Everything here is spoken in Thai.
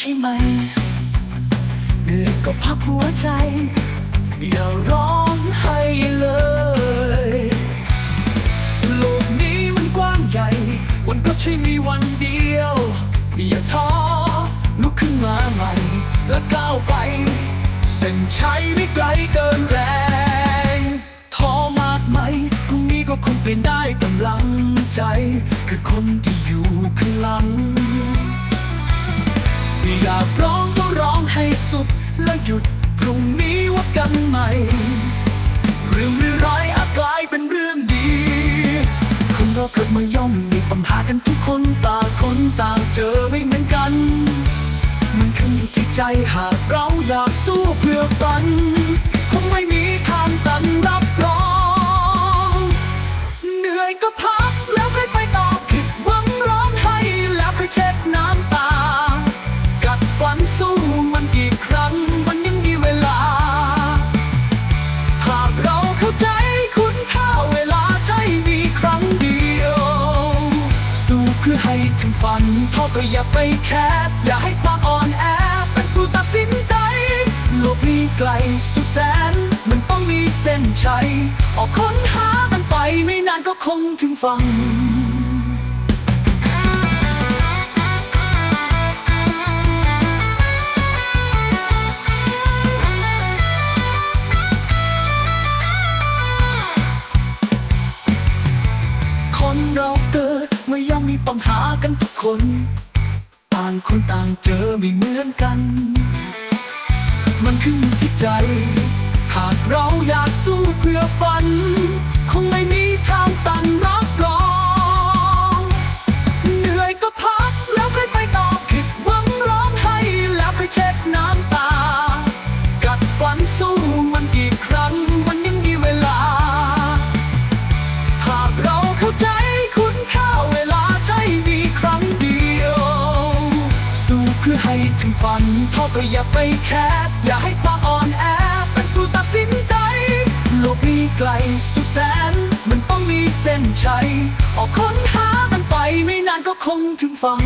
ช่ไหมเหนื่อยก็พักหัวใจ อย่าร้องให้เลยโลกนี้มันกว้างใหญ่ วันก็ใช่มีวันเดียว อย่าท้อลุกขึ้นมาใหม่ และก้าวไปเส้นชัยไม่ไกลเกินแรงท้อมากไหมพรุ่งนี้ก็คงเปลี่ยนได้กำลังใจ คือคนที่อยู่ข้างหลัง อยากร้องก็ร้องให้สุด แล้วหยุดพรุ่งนี้ว่ากันใหม่เรื่องร้ายอาจกลายเป็นเรื่องดี คนเราเกิดมาย่อมมีปัญหากันทุกคนต่างคนต่างเจอไม่เหมือนกัน มันขึ้นอยู่ที่ใจหากเราอยากสู้เพื่อฝัน คงไม่มีทางตันรับันท้อก็อย่าไปแคร์อย่าให้ความอ่อนแอเป็นผู้ตัดสินใจโลกนี้ไกลสุดแสน มันต้องมีเส้นชัย ออกค้นหามันไปไม่นานก็คงถึงฝั่งคนเรา มื่อย่อมมีปัญหากันทุกคน ต่างคนต่างเจอไม่เหมือนกัน มันขึ้นอยู่ที่ใจ หากเราอยากสู้เพื่อฝัน คงไม่มีทางตันรับรอ ฝันท้อก็อย่าไปแคร์อย่าให้ความอ่อนแอเป็นผู้ตัดสินใจโลกนี้ไกลสุดแสน มันต้องมีเส้นชัยออกค้นหามันไปไม่นานก็คงถึงฝั่ง